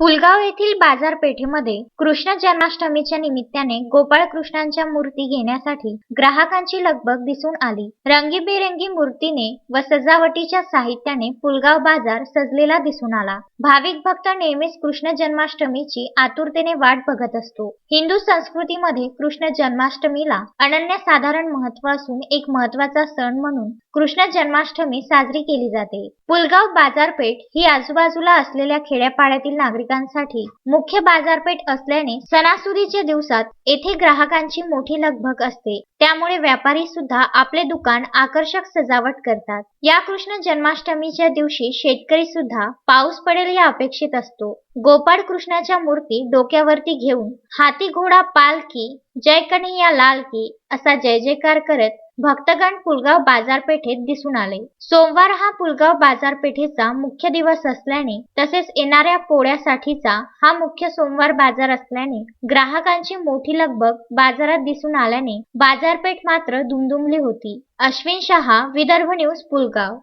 पुलगाव येथील बाजारपेठेमध्ये कृष्ण जन्माष्टमीच्या निमित्ताने गोपाळ कृष्णांच्या मूर्ती घेण्यासाठी ग्राहकांची लगबग दिसून आली. रंगीबेरंगी मूर्तीने व सजावटीच्या साहित्याने पुलगाव बाजार सजलेला दिसून आला. भाविक भक्त नेहमीच कृष्ण जन्माष्टमीची आतुरतेने वाट बघत असतो. हिंदू संस्कृतीमध्ये कृष्ण जन्माष्टमीला अनन्यसाधारण महत्त्व असून एक महत्त्वाचा सण म्हणून कृष्ण जन्माष्टमी साजरी केली जाते. पुलगाव बाजारपेठ ही आजूबाजूला असलेल्या खेड्यापाड्यातील नागरिक नागरिकांसाठी मुख्य बाजारपेठ असल्याने सणासुदीच्या दिवसात येथे ग्राहकांची मोठी लगभग असते. त्यामुळे व्यापारी सुद्धा आपले दुकान आकर्षक सजावट करतात. या कृष्ण जन्माष्टमीच्या दिवशी शेतकरी सुद्धा पाऊस पडेल या अपेक्षित असतो. गोपाळ कृष्णाच्या मूर्ती डोक्यावरती घेऊन हाती घोडा पालकी जय कन्हैया लाल की असा जय जयकार करत भक्तगण पुलगाव बाजारपेठेत दिसून आले. सोमवार हा पुलगाव बाजारपेठेचा मुख्य दिवस असल्याने तसेच येणाऱ्या पोळ्यासाठीचा हा मुख्य सोमवार बाजार असल्याने ग्राहकांची मोठी लगबग बाजारात दिसून आल्याने बाजारपेठ मात्र दुमदुमली होती. अश्विन शहा विदर्भ न्यूज पुलगाव.